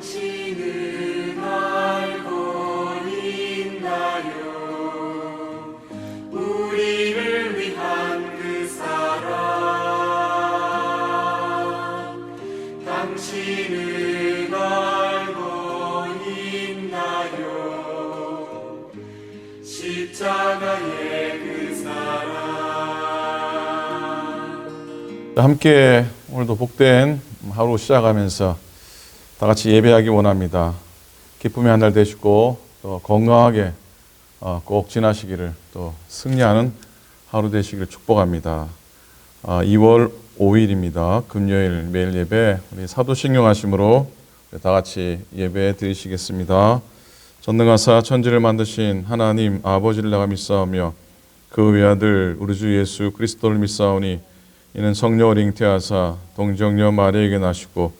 당신은 알고 있나요? 우리를 위한 그 사랑. 당신은 알고 있나요? 십자가의 그 사랑. 함께 오늘도 복된 하루 시작하면서 다 같이 예배하기 원합니다. 기쁨의 한날 되시고 또 건강하게 어, 꼭 지나시기를 또 승리하는 하루 되시기를 축복합니다. 아, 2월 5일입니다. 금요일 매일 예배 우리 사도신경 하심으로 다 같이 예배 드리시겠습니다. 전능하사 천지를 만드신 하나님 아버지를 내가 믿사오며 그 외아들 우리 주 예수 그리스도를 믿사오니 이는 성령 잉태하사 동정녀 마리에게 나시고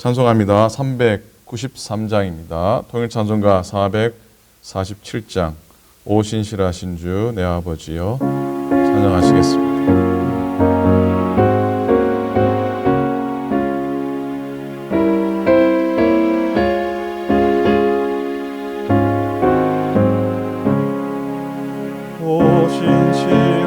찬송합니다. 393장입니다. 통일 찬송가 447장. 오 신실하신 주 내 아버지여 찬양하시겠습니다. 오 신실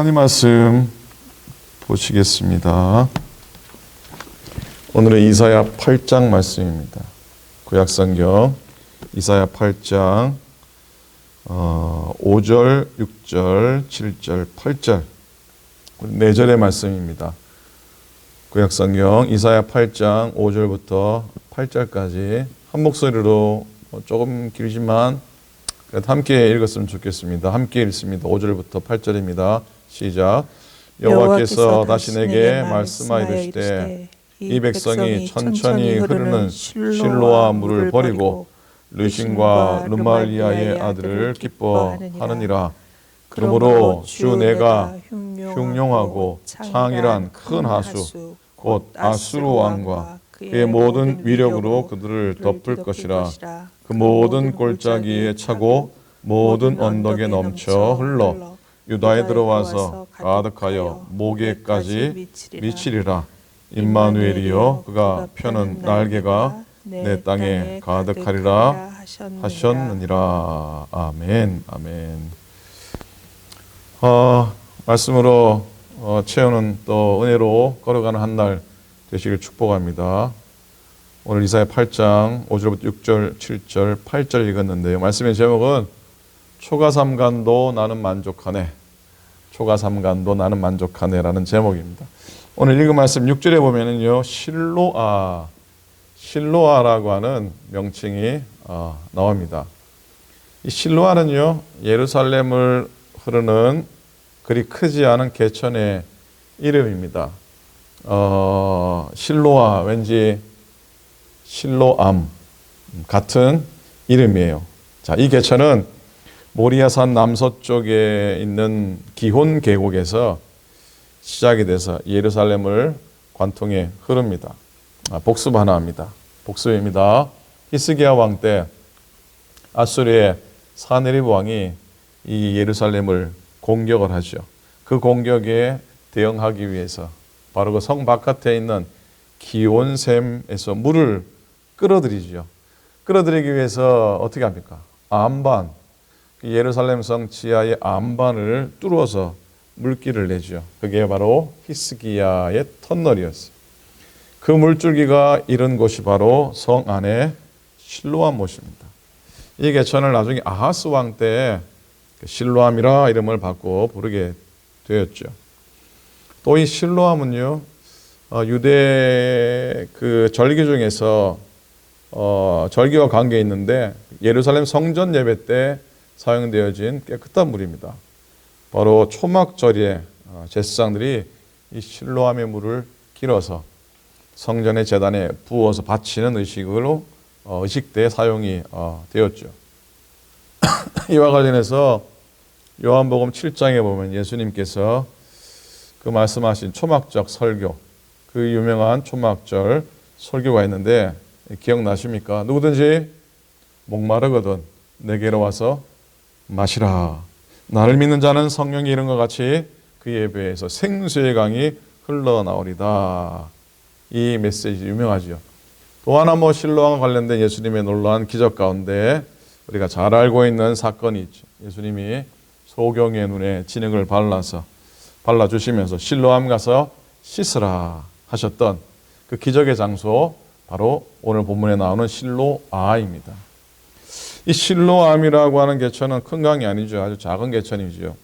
하나님 말씀 보시겠습니다. 오늘은 이사야 8장 말씀입니다. 구약성경 이사야 8장 어, 5절, 6절, 7절, 8절 네 절의 말씀입니다. 구약성경 이사야 8장 5절부터 8절까지 한 목소리로 뭐 조금 길지만 함께 읽었으면 좋겠습니다. 함께 읽습니다. 5절부터 8절입니다. 시작. 여호와께서 다시 내게 말씀하여 이르시되 이 백성이 천천히 흐르는 실로아 물을 버리고 르신과 르말리아의 아들을 기뻐하느니라. 그러므로 주 내가 흉용하고 창이란 큰 하수 곧 아수르 왕과 그의 모든 위력으로 그들을 덮을 것이라. 그 모든 골짜기에 차고 모든 언덕에 넘쳐 흘러 유다에 들어와서 가득하여 목에까지 미치리라. 임마누엘이여 그가 펴는 날개가 내 땅에 가득하리라 하셨느니라. 아멘. 아멘. 어, 말씀으로 어, 채우는 또 은혜로 걸어가는 한 날 되시길 축복합니다. 오늘 이사야 8장 5절부터 6절, 7절, 8절 읽었는데요. 말씀의 제목은 초가삼간도 나는 만족하네. 초가삼간도 나는 만족하네라는 제목입니다. 오늘 읽은 말씀 6절에 보면은요. 실로아 실로아라고 하는 명칭이 어, 나옵니다. 이 실로아는요. 예루살렘을 흐르는 그리 크지 않은 개천의 이름입니다. 어, 실로아 왠지 실로암 같은 이름이에요. 자, 이 개천은 모리아산 남서쪽에 있는 기혼 계곡에서 시작이 돼서 예루살렘을 관통해 흐릅니다. 아, 복습 하나 합니다. 복습입니다. 히스기야 왕 때 아수르의 사네립 왕이 이 예루살렘을 공격을 하죠. 그 공격에 대응하기 위해서 바로 그 성 바깥에 있는 기온샘에서 물을 끌어들이죠. 끌어들이기 위해서 어떻게 합니까? 암반, 그 예루살렘 성 지하의 암반을 뚫어서 물길을 내죠. 그게 바로 히스기야의 터널이었어요. 그 물줄기가 이른 곳이 바로 성 안에 실로암 못입니다. 이 개천을 나중에 아하스 왕 때 실로암이라 이름을 받고 부르게 되었죠. 또 이 실로암은요, 어, 유대 그 절기 중에서 어, 절기와 관계 있는데 예루살렘 성전 예배 때 사용되어진 깨끗한 물입니다. 바로 초막절에 어, 제사장들이 이 실로암의 물을 길어서 성전의 재단에 부어서 바치는 의식으로 어, 의식 때 사용이 어, 되었죠. 이와 관련해서 요한복음 7장에 보면 예수님께서 그 말씀하신 초막적 설교, 그 유명한 초막절 설교가 있는데 기억나십니까? 누구든지 목마르거든 내게로 와서 마시라. 나를 믿는 자는 성령이 것 같이 그 예배에서 생수의 강이 흘러나오리다. 이 메시지 유명하죠. 또 하나 뭐 실로와 관련된 예수님의 놀라운 기적 가운데 우리가 잘 알고 있는 사건이 있죠. 예수님이 소경의 눈에 진흙을 발라서 발라 주시면서 실로암 가서 씻으라 하셨던 그 기적의 장소 바로 오늘 본문에 나오는 실로아입니다. 이 실로암이라고 하는 개천은 큰 강이 아니죠. 아주 작은 개천이죠.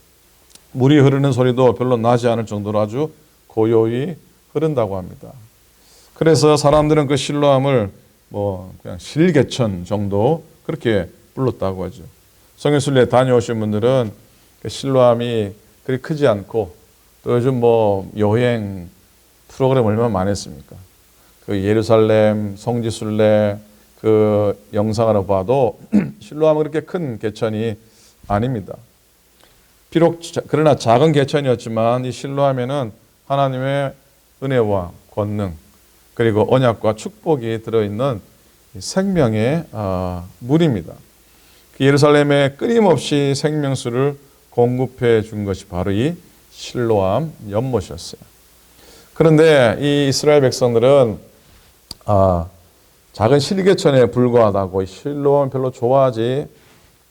물이 흐르는 소리도 별로 나지 않을 정도로 아주 고요히 흐른다고 합니다. 그래서 사람들은 그 실로암을 뭐 그냥 실개천 정도 그렇게 불렀다고 하죠. 성교순례 다녀오신 분들은 그 실로암이 그리 크지 않고 또 요즘 뭐 여행 프로그램 얼마나 많았습니까? 그 예루살렘 성지순례 그 영상으로 봐도 실로암은 그렇게 큰 개천이 아닙니다. 비록 자- 그러나 작은 개천이었지만 이 실로암에는 하나님의 은혜와 권능 그리고 언약과 축복이 들어있는 이 생명의 아, 물입니다. 그 예루살렘에 끊임없이 생명수를 공급해 준 것이 바로 이 실로암 연못이었어요. 그런데 이 이스라엘 백성들은 아, 작은 실개천에 불과하다고 이 실로암 별로 좋아하지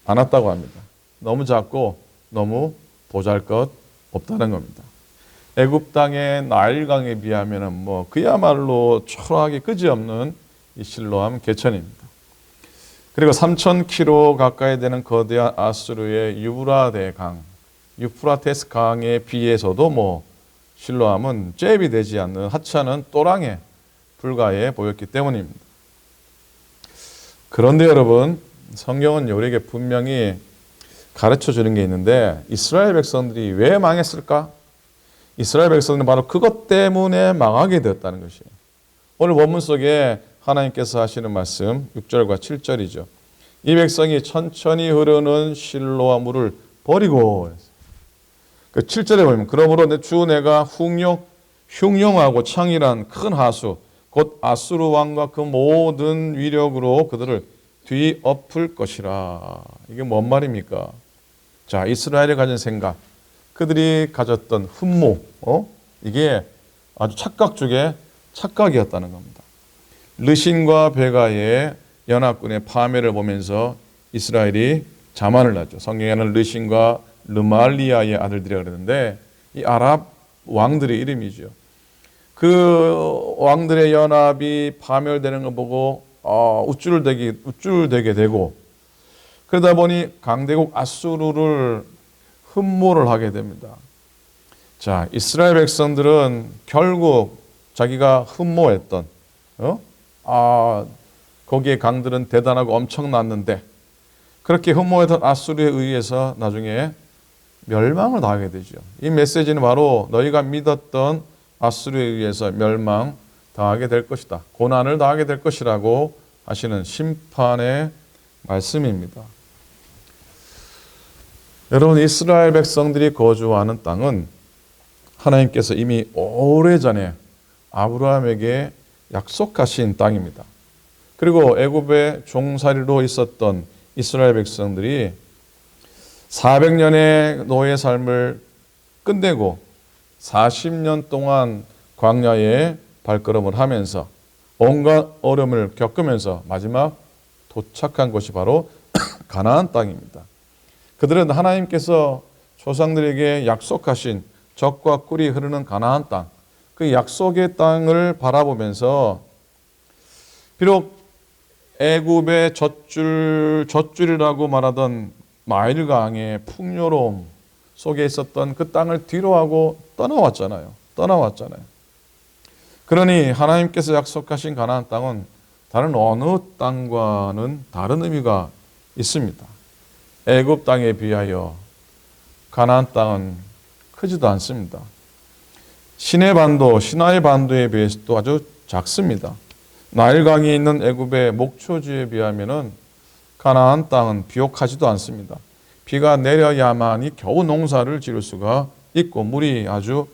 않았다고 합니다. 너무 작고 너무 보잘것 없다는 겁니다. 애굽 땅의 나일강에 비하면은 뭐 그야말로 초라하게 끄지없는 이 실로암 개천입니다. 그리고 3,000km 가까이 되는 거대한 아수르의 유브라데 강, 유프라테스 강에 비해서도 뭐 실로암은 잽이 되지 않는 하찮은 또랑에 불과해 보였기 때문입니다. 그런데 여러분 성경은 우리에게 분명히 가르쳐 주는 게 있는데 이스라엘 백성들이 왜 망했을까? 이스라엘 백성들은 바로 그것 때문에 망하게 되었다는 것이에요. 오늘 본문 속에 하나님께서 하시는 말씀 6절과 7절이죠. 이 백성이 천천히 흐르는 실로와 물을 버리고 그 7절에 보면 그러므로 내 주 내가 흉용 흉용하고 창이란 큰 하수 곧 아수르 왕과 그 모든 위력으로 그들을 뒤엎을 것이라. 이게 뭔 말입니까? 자, 이스라엘이 가진 생각, 그들이 가졌던 흠모, 어? 이게 아주 착각 중에 착각이었다는 겁니다. 르신과 베가의 연합군의 파멸을 보면서 이스라엘이 자만을 하죠. 성경에는 르신과 르말리아의 아들들이라 그러는데 이 아랍 왕들의 이름이죠. 그 왕들의 연합이 파멸되는 걸 보고 어, 우쭐대기 우쭐대게 되고 그러다 보니 강대국 아수르를 흠모를 하게 됩니다. 자, 이스라엘 백성들은 결국 자기가 흠모했던 어? 아, 거기에 강들은 대단하고 엄청났는데 그렇게 흠모했던 아수르에 의해서 나중에 멸망을 당하게 되죠. 이 메시지는 바로 너희가 믿었던 아수르에 의해서 멸망 당하게 될 것이다. 고난을 당하게 될 것이라고 하시는 심판의 말씀입니다. 여러분 이스라엘 백성들이 거주하는 땅은 하나님께서 이미 오래전에 아브라함에게 약속하신 땅입니다. 그리고 애굽의 종살이로 있었던 이스라엘 백성들이 400년의 노예 삶을 끝내고 40년 동안 광야에 발걸음을 하면서 온갖 어려움을 겪으면서 마지막 도착한 곳이 바로 가나안 땅입니다. 그들은 하나님께서 조상들에게 약속하신 적과 꿀이 흐르는 가나안 땅, 그 약속의 땅을 바라보면서 비록 애굽의 젖줄 젖줄이라고 말하던 마일강의 풍요로움 속에 있었던 그 땅을 뒤로하고 떠나왔잖아요. 떠나왔잖아요. 그러니 하나님께서 약속하신 가나안 땅은 다른 어느 땅과는 다른 의미가 있습니다. 애굽 땅에 비하여 가나안 땅은 크지도 않습니다. 시내 반도, 시나의 반도에 비해서도 아주 작습니다. 나일강이 있는 애굽의 목초지에 비하면은 가나안 땅은 비옥하지도 않습니다. 비가 내려야만이 겨우 농사를 지을 수가 있고 물이 아주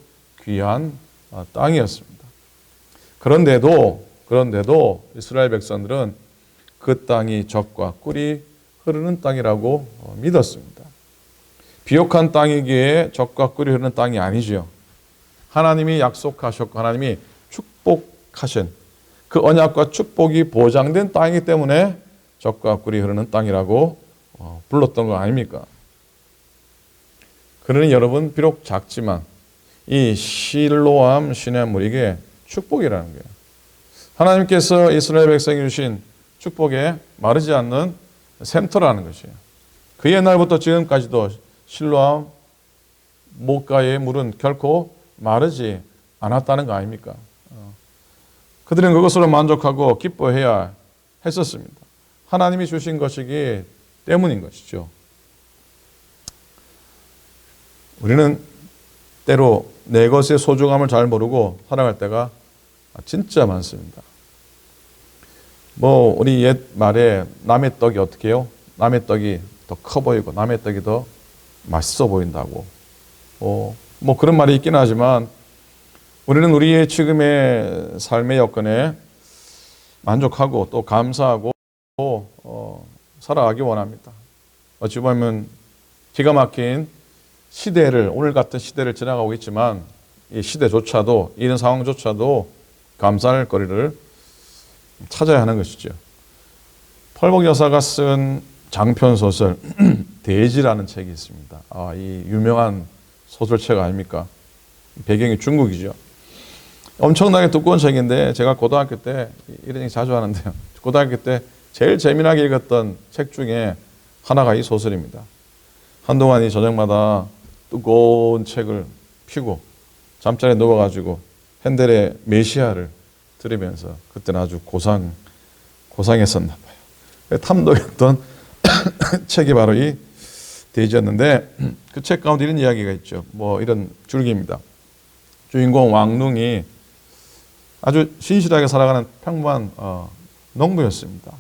귀한 아, 땅이었습니다. 그런데도 그런데도 이스라엘 백성들은 그 땅이 적과 꿀이 흐르는 땅이라고 어, 믿었습니다. 비옥한 땅이기에 적과 꿀이 흐르는 땅이 아니지요. 하나님이 약속하셨고 하나님이 축복하신 그 언약과 축복이 보장된 땅이기 때문에 적과 꿀이 흐르는 땅이라고 어, 불렀던 거 아닙니까? 그러니 여러분 비록 작지만 이 실로암 시냇물 이게 축복이라는 거예요. 하나님께서 이스라엘 백성이 주신 축복에 마르지 않는 샘터라는 것이에요. 그 옛날부터 지금까지도 실로암 목가의 물은 결코 마르지 않았다는 거 아닙니까? 어. 그들은 그것으로 만족하고 기뻐해야 했었습니다. 하나님이 주신 것이기 때문인 것이죠. 우리는 때로 내 것의 소중함을 잘 모르고 살아갈 때가 진짜 많습니다. 뭐 우리 옛 말에 남의 떡이 어떻게 해요? 남의 떡이 더 커 보이고 남의 떡이 더 맛있어 보인다고. 어, 뭐 그런 말이 있긴 하지만 우리는 우리의 지금의 삶의 여건에 만족하고 또 감사하고 어, 살아가기 원합니다. 어찌 보면 기가 막힌 시대를 오늘 같은 시대를 지나가고 있지만 이 시대조차도 이런 상황조차도 감사할 거리를 찾아야 하는 것이죠. 펄복 여사가 쓴 장편 소설 대지라는 책이 있습니다. 아, 이 유명한 소설책 아닙니까? 배경이 중국이죠. 엄청나게 두꺼운 책인데 제가 고등학교 때 이런 얘기 자주 하는데요. 고등학교 때 제일 재미나게 읽었던 책 중에 하나가 이 소설입니다. 한동안 이 저녁마다 뜨거운 책을 피고 잠자리에 누워가지고 핸델의 메시아를 들으면서 그때는 아주 고상 고상했었나 봐요. 탐독했던 책이 바로 이 대지였는데 그 책 가운데 이런 이야기가 있죠. 뭐 이런 줄기입니다. 주인공 왕릉이 아주 신실하게 살아가는 평범한 어, 농부였습니다.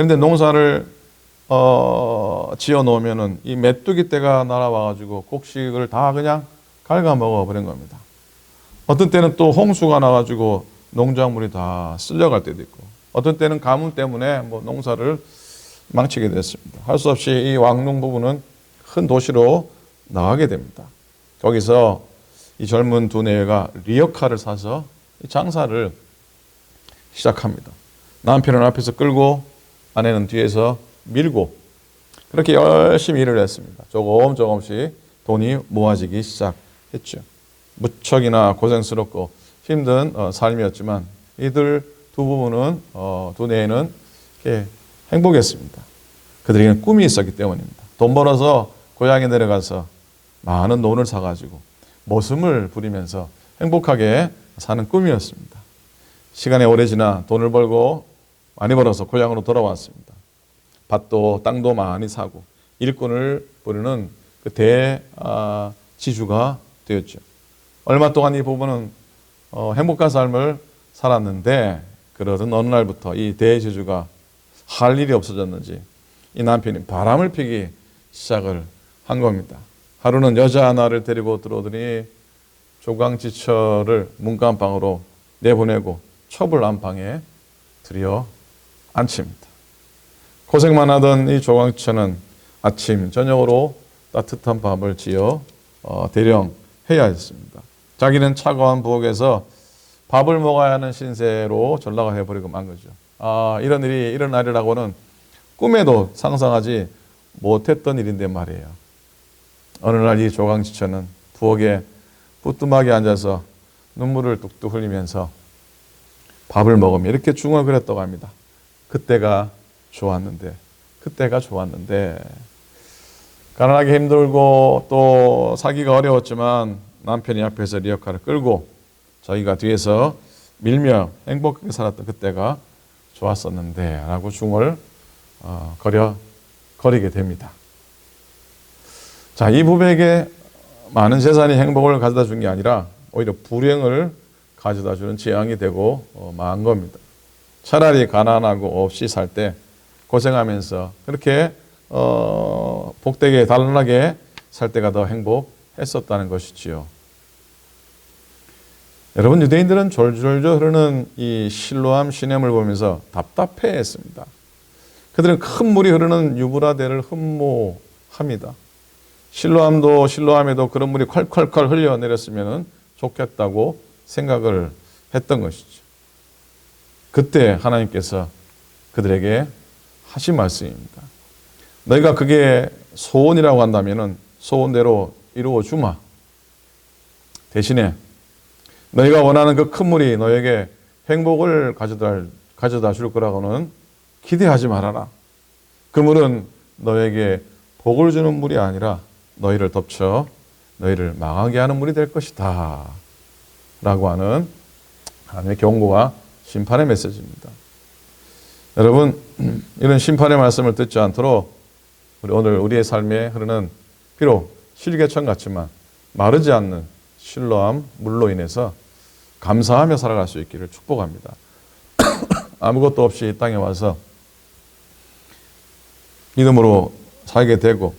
그런데 농사를 어, 지어 놓으면은 이 메뚜기 떼가 날아와가지고 곡식을 다 그냥 갉아 먹어 버린 겁니다. 어떤 때는 또 홍수가 나가지고 농작물이 다 쓸려갈 때도 있고, 어떤 때는 가뭄 때문에 뭐 농사를 망치게 됐습니다. 할 수 없이 이 왕릉 부부는 큰 도시로 나가게 됩니다. 거기서 이 젊은 두뇌가 리어카를 사서 이 장사를 시작합니다. 남편은 앞에서 끌고 아내는 뒤에서 밀고 그렇게 열심히 일을 했습니다. 조금 조금씩 돈이 모아지기 시작했죠. 무척이나 고생스럽고 힘든 어, 삶이었지만 이들 두 부부는 어, 두뇌는 이렇게 행복했습니다. 그들에게는 꿈이 있었기 때문입니다. 돈 벌어서 고향에 내려가서 많은 돈을 사가지고 모습을 부리면서 행복하게 사는 꿈이었습니다. 시간이 오래 지나 돈을 벌고 많이 벌어서 고향으로 돌아왔습니다. 밭도 땅도 많이 사고 일꾼을 부르는 그 대지주가 되었죠. 얼마 동안 이 부부는 어, 행복한 삶을 살았는데 그러던 어느 날부터 이 대지주가 할 일이 없어졌는지 이 남편이 바람을 피기 시작을 한 겁니다. 하루는 여자 하나를 데리고 들어오더니 조강지처를 문간방으로 내보내고 첩을 안방에 들여 앉힙니다. 고생만 하던 이 조강지처는 아침 저녁으로 따뜻한 밥을 지어 어, 대령 해야 했습니다. 자기는 차가운 부엌에서 밥을 먹어야 하는 신세로 전락을 해버리고 만 거죠. 아, 이런 일이 날이라고는 꿈에도 상상하지 못했던 일인데 말이에요. 어느 날 이 조강지처는 부엌에 부뚜막에 앉아서 눈물을 뚝뚝 흘리면서 밥을 먹으며 이렇게 중얼거렸다고 합니다. 그때가 좋았는데, 그때가 좋았는데, 가난하게 힘들고 또 사기가 어려웠지만 남편이 앞에서 리어카를 끌고 저희가 뒤에서 밀며 행복하게 살았던 그때가 좋았었는데 라고 중얼 어, 거려 거리게 됩니다. 자, 이 부부에게 많은 재산이 행복을 가져다 준 게 아니라 오히려 불행을 가져다 주는 재앙이 되고 어, 망한 겁니다. 차라리 가난하고 없이 살 때 고생하면서 그렇게 어, 복되게 단란하게 살 때가 더 행복했었다는 것이지요. 여러분 유대인들은 졸졸졸 흐르는 이 실로암 시냇을 보면서 답답해했습니다. 그들은 큰 물이 흐르는 유브라데를 흠모합니다. 실로암도 실로암에도 그런 물이 콸콸콸 흘려내렸으면 좋겠다고 생각을 했던 것이죠. 그때 하나님께서 그들에게 하신 말씀입니다. 너희가 그게 소원이라고 한다면 소원대로 이루어 주마. 대신에 너희가 원하는 그 큰 물이 너에게 행복을 가져다, 가져다 줄 거라고는 기대하지 말아라. 그 물은 너에게 복을 주는 물이 아니라 너희를 덮쳐 너희를 망하게 하는 물이 될 것이다. 라고 하는 하나님의 경고와 심판의 메시지입니다. 여러분, 이런 심판의 말씀을 듣지 않도록 우리 오늘 우리의 삶에 흐르는 비록 실개천 같지만 마르지 않는 신로함 물로 인해서 감사하며 살아갈 수 있기를 축복합니다. 아무것도 없이 이 땅에 와서 믿음으로 살게 되고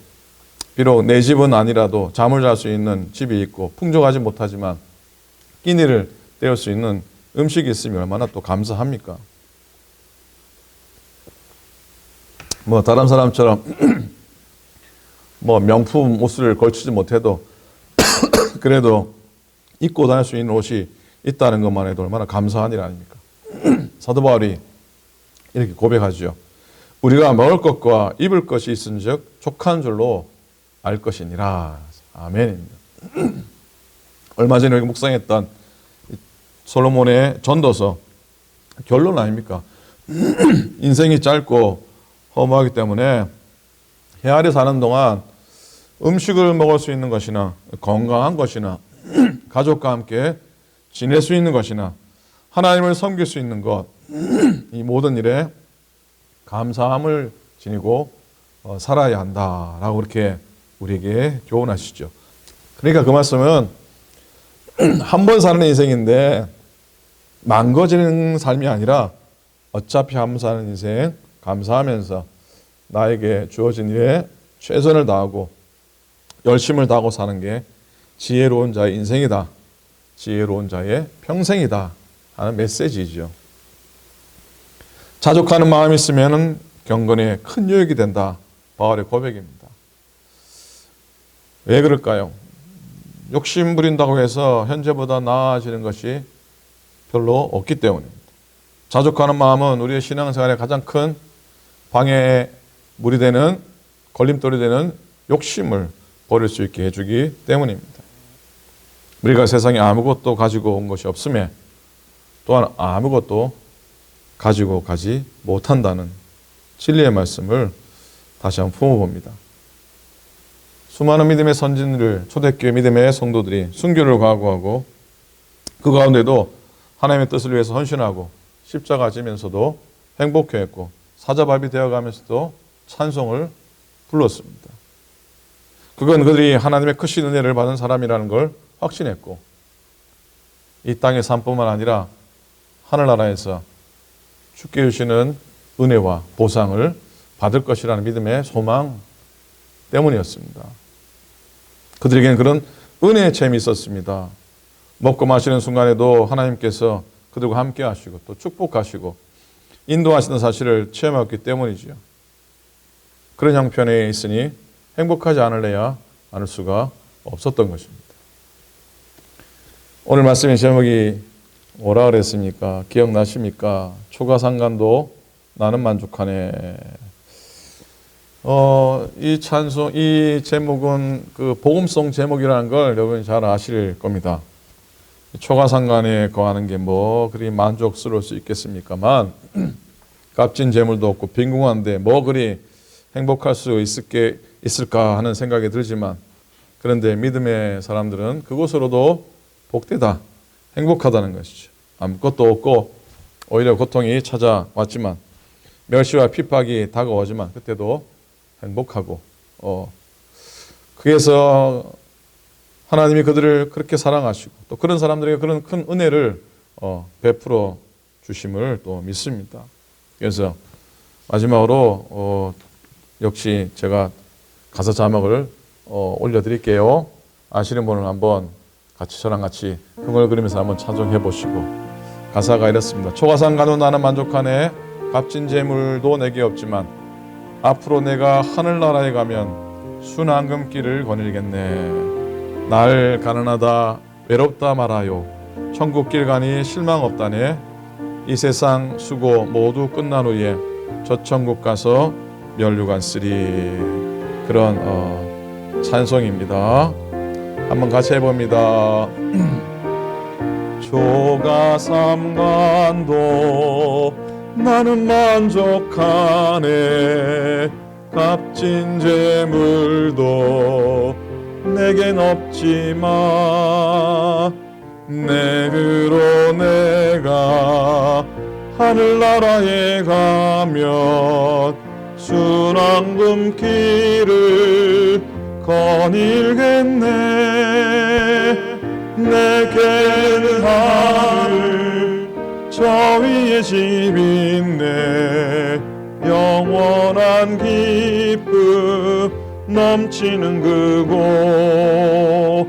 비록 내 집은 아니라도 잠을 잘 수 있는 집이 있고 풍족하지 못하지만 끼니를 때울 수 있는 음식이 있으면 얼마나 또 감사합니까? 뭐 다른 사람처럼 뭐 명품 옷을 걸치지 못해도 그래도 입고 다닐 수 있는 옷이 있다는 것만 해도 얼마나 감사한 일 아닙니까? 사도 바울이 이렇게 고백하죠. 우리가 먹을 것과 입을 것이 있은즉 족한 줄로 알 것이니라. 아멘입니다. 얼마 전에 여기 묵상했던 솔로몬의 전도서 결론 아닙니까? 인생이 짧고 허무하기 때문에 해 아래 사는 동안 음식을 먹을 수 있는 것이나 건강한 것이나 가족과 함께 지낼 수 있는 것이나 하나님을 섬길 수 있는 것, 이 모든 일에 감사함을 지니고 어, 살아야 한다라고 그렇게 우리에게 교훈하시죠. 그러니까 그 말씀은 한 번 사는 인생인데 망가지는 삶이 아니라 어차피 한 번 사는 인생 감사하면서 나에게 주어진 일에 최선을 다하고 열심을 다하고 사는 게 지혜로운 자의 인생이다. 지혜로운 자의 평생이다. 하는 메시지죠. 자족하는 마음이 있으면 경건에 큰 유익이 된다. 바울의 고백입니다. 왜 그럴까요? 욕심 부린다고 해서 현재보다 나아지는 것이 별로 없기 때문입니다. 자족하는 마음은 우리의 신앙생활에 가장 큰 방해의 물이 되는 걸림돌이 되는 욕심을 버릴 수 있게 해주기 때문입니다. 우리가 세상에 아무것도 가지고 온 것이 없음에 또한 아무것도 가지고 가지 못한다는 진리의 말씀을 다시 한번 품어봅니다. 수많은 믿음의 선진들, 초대교회 믿음의 성도들이 순교를 각오하고 그 가운데도 하나님의 뜻을 위해서 헌신하고 십자가 지면서도 행복해했고 사자밥이 되어가면서도 찬송을 불렀습니다. 그건 그들이 하나님의 크신 은혜를 받은 사람이라는 걸 확신했고 이 땅의 삶뿐만 아니라 하늘나라에서 주께 주시는 은혜와 보상을 받을 것이라는 믿음의 소망 때문이었습니다. 그들에게는 그런 은혜의 잼이 있었습니다. 먹고 마시는 순간에도 하나님께서 그들과 함께 하시고 또 축복하시고 인도하시는 사실을 체험했기 때문이지요. 그런 형편에 있으니 행복하지 않을래야 않을 수가 없었던 것입니다. 오늘 말씀의 제목이 뭐라 그랬습니까? 기억나십니까? 초가상간도 나는 만족하네. 어, 이 찬송, 이 제목은 그 복음송 제목이라는 걸 여러분이 잘 아실 겁니다. 초가상간에 거하는 게 뭐 그리 만족스러울 수 있겠습니까만 값진 재물도 없고 빈궁한데 뭐 그리 행복할 수 있을게 있을까 하는 생각이 들지만 그런데 믿음의 사람들은 그곳으로도 복되다 행복하다는 것이죠. 아무것도 없고 오히려 고통이 찾아왔지만 멸시와 핍박이 다가오지만 그때도 행복하고 어 그래서 하나님이 그들을 그렇게 사랑하시고 또 그런 사람들에게 그런 큰 은혜를 어 베풀어 주심을 또 믿습니다. 그래서 마지막으로 어 역시 제가 가사 자막을 어 올려드릴게요. 아시는 분은 한번 같이 저랑 같이 흥을 그리면서 한번 찬송해 보시고 가사가 이렇습니다. 초가상 가도 나는 만족하네 값진 재물도 내게 없지만 앞으로 내가 하늘나라에 가면 순앙금길을 거닐겠네 날 가난하다 외롭다 말아요 천국길 가니 실망 없다네 이 세상 수고 모두 끝난 후에 저 천국 가서 멸류관 쓰리 그런 어, 찬송입니다. 한번 같이 해봅니다. 조가 삼간도 나는 만족하네 값진 재물도 내겐 없지만 내그로 내가 하늘나라에 가면 순왕금 길을 거닐겠네. 내게는 하늘 저 위에 집 있네. 영원한 기쁨 넘치는 그곳.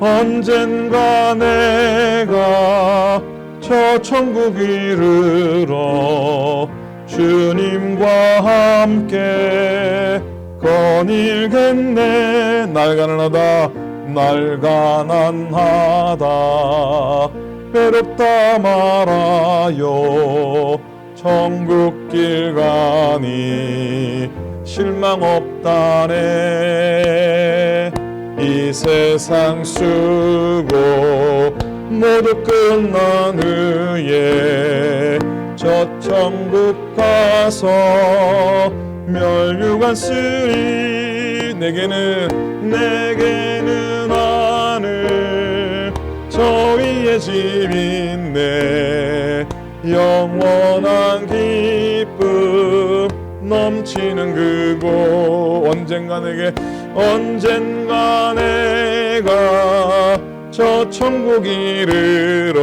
언젠가 내가 저 천국 이르러 주님과 함께 거닐겠네. 날 가난하다 날 가난하다. 외롭다 말아요. 천국 길 가니 실망 없다네. 이 세상 수고 모두 끝난 후에 저 천국 가서 멸류관 쓰리 내게는 내게는 하늘. 저 위에 집 있네 영원한 기쁨 넘치는 그곳. 언젠가 내게 언젠가 내가 저 천국 이르러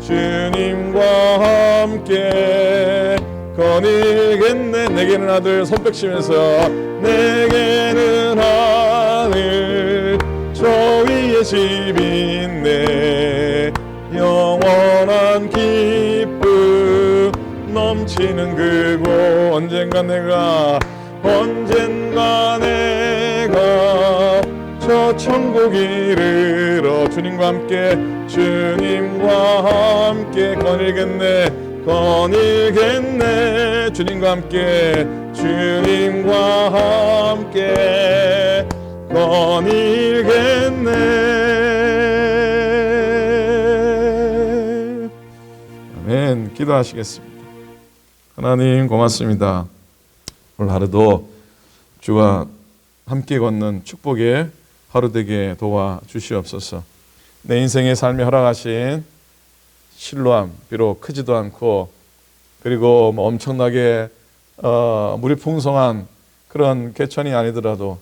주님과 함께 거니겠네. 내게는 아들 손뼉 치면서 내게는 아들 저 위에 집 있네 넘치는 그곳. 언젠가 내가 언젠가 내가 저 천국 이르러 주님과 함께 주님과 함께 거닐겠네 거닐겠네. 주님과 함께 주님과 함께 거닐겠네. 아멘. 기도하시겠습니다 하나님 고맙습니다 오늘 하루도 주와 함께 걷는 축복의 하루 되게 도와 주시옵소서. 내 인생의 삶에 허락하신 실로함 비록 크지도 않고 그리고 뭐 엄청나게 어, 물이 풍성한 그런 개천이 아니더라도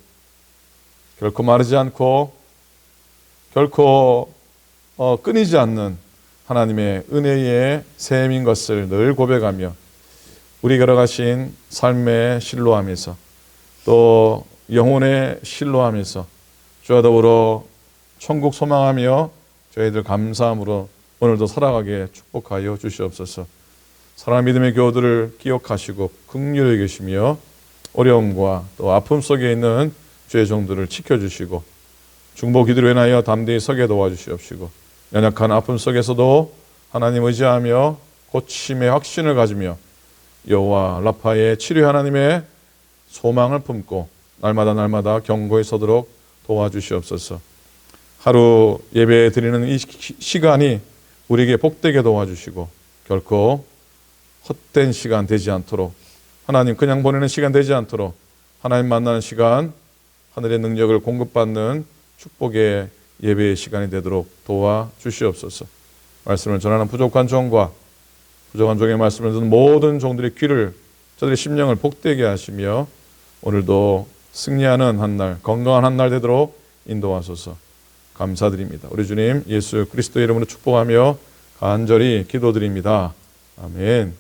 결코 마르지 않고 결코 어, 끊이지 않는 하나님의 은혜의 샘인 것을 늘 고백하며 우리 걸어가신 삶의 실로함에서 또 영혼의 실로함에서 주와 더불어 천국 소망하며 저희들 감사함으로 오늘도 살아가게 축복하여 주시옵소서. 사랑 믿음의 교우들을 기억하시고 긍휼히 계시며 어려움과 또 아픔 속에 있는 주의 종들을 지켜주시고 중보 기도로 인하여 담대히 서게 도와주시옵시고 연약한 아픔 속에서도 하나님 의지하며 고침의 확신을 가지며 여호와 라파의 치료 하나님의 소망을 품고 날마다 날마다 경고에 서도록 도와주시옵소서. 하루 예배 드리는 이 시- 시간이 우리에게 복되게 도와주시고 결코 헛된 시간 되지 않도록 하나님 그냥 보내는 시간 되지 않도록 하나님 만나는 시간 하늘의 능력을 공급받는 축복의 예배의 시간이 되도록 도와 주시옵소서. 말씀을 전하는 부족한 종과 부족한 종의 말씀을 듣는 모든 종들의 귀를 저들의 심령을 복되게 하시며 오늘도 승리하는 한 날, 건강한 한 날 되도록 인도하소서. 감사드립니다. 우리 주님 예수 그리스도의 이름으로 축복하며 간절히 기도드립니다. 아멘.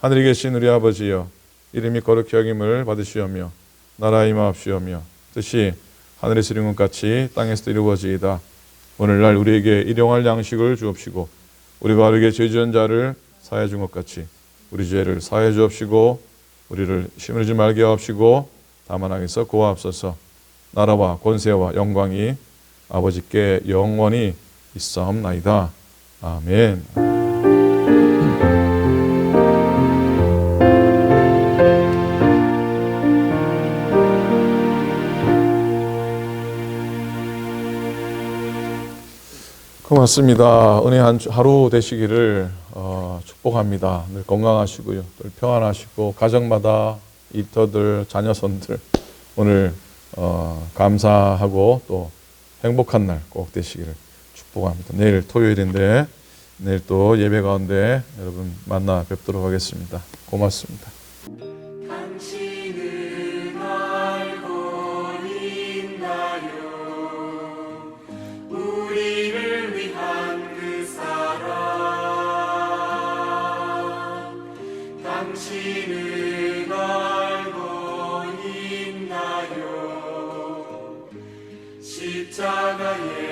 하늘에 계신 우리 아버지여 이름이 거룩히 여김을 받으시오며 나라 임하옵시오며 뜻이 하늘에서 이룬 것 같이 땅에서도 이루어지이다. 오늘날 우리에게 일용할 양식을 주옵시고 우리가 우리에게 죄 지은 자를 사해 준 것 같이 우리 죄를 사해 주옵시고 우리를 시무르지 말게 하옵시고 다만 하게서 고하옵소서. 나라와 권세와 영광이 아버지께 영원히 있사옵나이다. 아멘. 고맙습니다. 은혜 한 주- 하루 되시기를 어, 축복합니다. 늘 건강하시고요. 늘 평안하시고 가정마다 일터들 자녀손들 오늘 어, 감사하고 또 행복한 날 꼭 되시기를 축복합니다. 내일 토요일인데 내일 또 예배 가운데 여러분 만나 뵙도록 하겠습니다. 고맙습니다. Tchau,